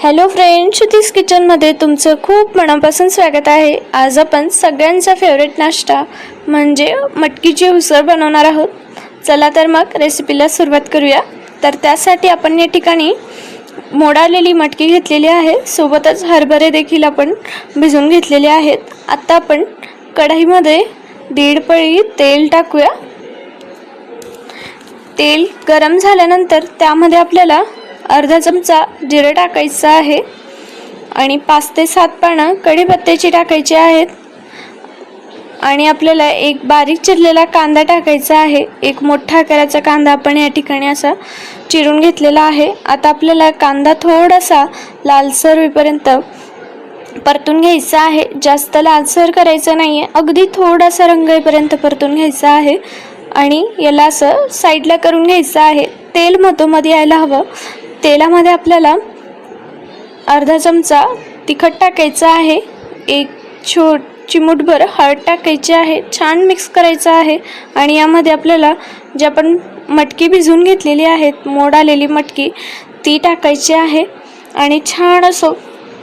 Hello friend Shruti's किचनमध्ये तुमचं खूप मनापासून स्वागत आहे. आज आपण सगळ्यांचा फेवरेट नाश्ता म्हणजे मटकीची उसळ बनवणार आहोत. चला तर मग रेसिपीला सुरुवात करूया. तर त्यासाठी आपण या ठिकाणी मोडालेली मटकी घेतलेली आहे. सोबतच हरभरे देखील आपण भिजवून घेतलेले आहेत. आत्ता आपण कढईमध्ये दीड पळी तेल टाकूया. तेल गरम झाल्यानंतर त्यामध्ये आपल्याला अर्धा चमचा जिरं टाकायचं आहे. आणि पाच ते सात पानं कढीपत्त्याची टाकायची आहेत. आणि आपल्याला एक बारीक चिरलेला कांदा टाकायचा आहे. एक मोठा आकाराचा कांदा आपण या ठिकाणी असा चिरून घेतलेला आहे. आता आपल्याला कांदा थोडासा लालसर होईपर्यंत परतून घ्यायचा आहे. जास्त लालसर करायचं नाही आहे अगदी थोडासा रंग येईपर्यंत परतून घ्यायचा आहे. आणि याला असं साईडला करून घ्यायचं आहे. तेल मधोमध यायला हवं. तेलामध्ये आपल्याला अर्धा चमचा तिखट टाकायचं आहे. एक छो चिमूटभर हळद टाकायची आहे. छान मिक्स करायचं आहे. आणि यामध्ये आपल्याला जे आपण मटकी भिजवून घेतलेली आहेत मोड आलेली मटकी ती टाकायची आहे. आणि छान असं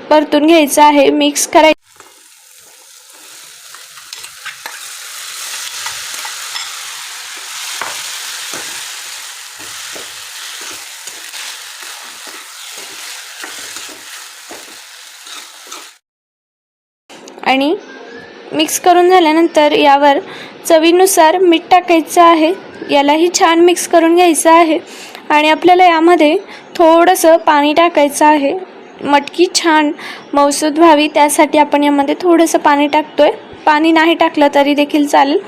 परतून घ्यायचं आहे. मिक्स करायचं आणि मिक्स करून झाल्यानंतर यावर चवीनुसार मीठ टाकायचं आहे. यालाही छान मिक्स करून घ्यायचं आहे. आणि आपल्याला यामध्ये थोडंसं पाणी टाकायचं आहे. मटकी छान मौसूद व्हावी. त्यासाठी आपण यामध्ये थोडंसं पाणी टाकतो आहे पाणी नाही टाकलं तरी देखील चालेल.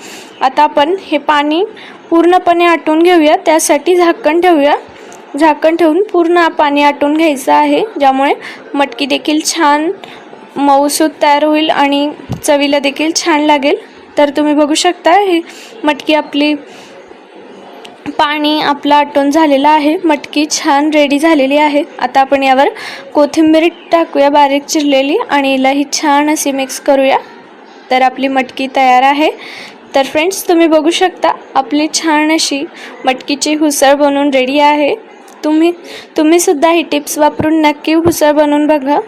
आता आपण हे पाणी पूर्णपणे आटून घेऊया. त्यासाठी झाकण ठेवूया. झाकण ठेवून पूर्ण पाणी आटून घ्यायचं आहे. ज्यामुळे मटकी देखील छान मऊसूद तयार होईल आणि चवीला देखील छान लागेल. तर तुम्ही बघू शकता ही मटकी आपली पाणी आपलं आटून झालेलं आहे. मटकी छान रेडी झालेली आहे. आता आपण यावर कोथिंबीर टाकूया बारीक चिरलेली आणि हिलाही छान अशी मिक्स करूया. तर आपली मटकी तयार आहे. तर फ्रेंड्स तुम्ही बघू शकता आपली छान अशी मटकीची हुसळ बनवून रेडी आहे. तुम्ही तुम्हीसुद्धा ही टिप्स वापरून नक्की हुसळ बनवून बघा.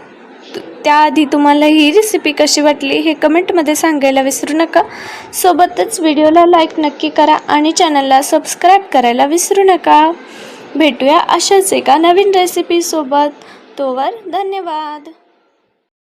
त्याआधी तुम्हाला ही रेसिपी कशी वाटली हे कमेंटमध्ये सांगायला विसरू नका. सोबतच व्हिडिओला लाईक नक्की करा आणि चॅनलला सबस्क्राईब करायला विसरू नका. भेटूया अशाच एका नवीन रेसिपीसोबत तोवर धन्यवाद.